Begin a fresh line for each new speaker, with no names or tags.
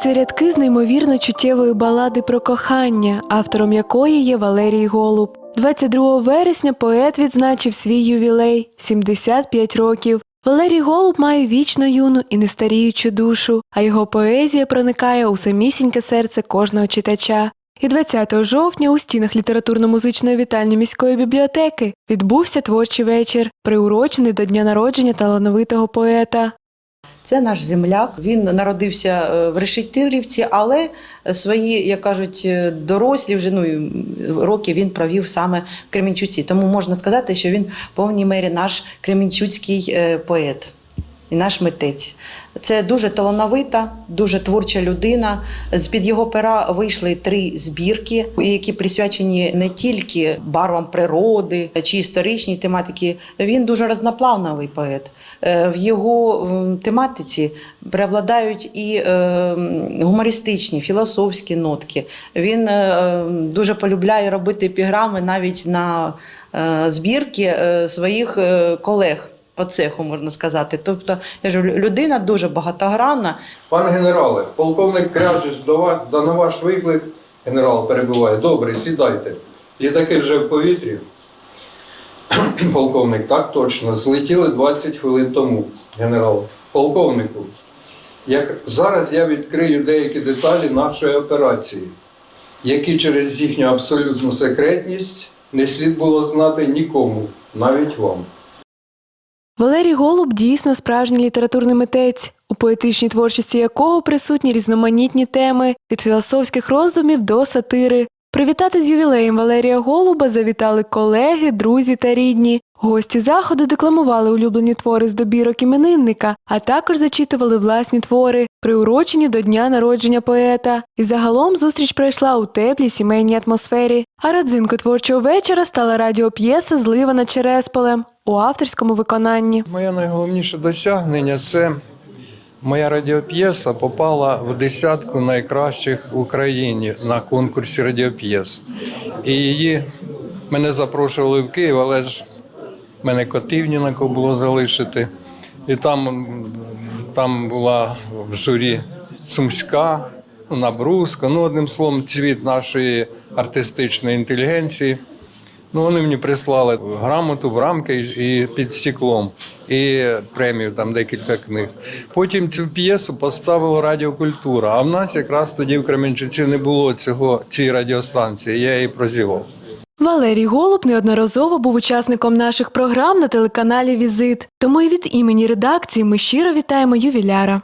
Це рядки з неймовірно чуттєвої балади про кохання, автором якої є Валерій Голуб. 22 вересня поет відзначив свій ювілей 75 років. Валерій Голуб має вічно юну і нестаріючу душу, а його поезія проникає у самісіньке серце кожного читача. І 20 жовтня у стінах літературно-музичної вітальні міської бібліотеки відбувся творчий вечір, приурочений до дня народження талановитого поета.
Це наш земляк. Він народився е, в Решетирівці, але свої, як кажуть, е, дорослі вже ну роки він провів саме в Кремінчуці. Тому можна сказати, що він в повній мері наш кремінчуцький е, поет і наш митець. Це дуже талановита, дуже творча людина. З під його пера вийшли три збірки, які присвячені не тільки барвам природи чи історичній тематики. Він дуже разноплавновий поет. Е, В його тематиці преобладають і е, гумористичні, філософські нотки. Він е, дуже полюбляє робити епіграми навіть на збірки своїх колег по цеху, можна сказати. Тобто, я ж людина дуже багатогранна.
Пане генерале, полковник Кряжич да на ваш виклик, генерал перебуває. Добре, сідайте. Літаки вже в повітрі. Полковник, так точно. Злетіли 20 хвилин тому, генерал. Полковнику, як зараз я відкрию деякі деталі нашої операції, які через їхню абсолютну секретність не слід було знати нікому, навіть вам.
Валерій Голуб дійсно справжній літературний митець, у поетичній творчості якого присутні різноманітні теми від філософських роздумів до сатири. Привітати з ювілеєм Валерія Голуба завітали колеги, друзі та рідні. Гості заходу декламували улюблені твори з добірок іменинника, а також зачитували власні твори, приурочені до дня народження поета. І загалом зустріч пройшла у теплій сімейній атмосфері. А родзинкою творчого вечора стала радіоп'єса Злива над Чересполем у авторському виконанні.
Моє найголовніше досягнення це моя радіоп'єса попала в десятку найкращих в Україні на конкурсі радіоп'єс. І її мене запрошували в Київ, але ж мене котів ні на кого було залишити. І там, там була в журі Сумська, Набруска, ну, одним словом, цвіт нашої артистичної інтелігенції. Ну, вони мені прислали грамоту в рамки і під стеклом, і премію, там декілька книг. Потім цю п'єсу поставила радіокультура. А в нас якраз тоді в Кременчуці не було цього цієї радіостанції. Я її прозівав.
Валерій Голуб неодноразово був учасником наших програм на телеканалі Візит. Тому і від імені редакції ми щиро вітаємо ювіляра.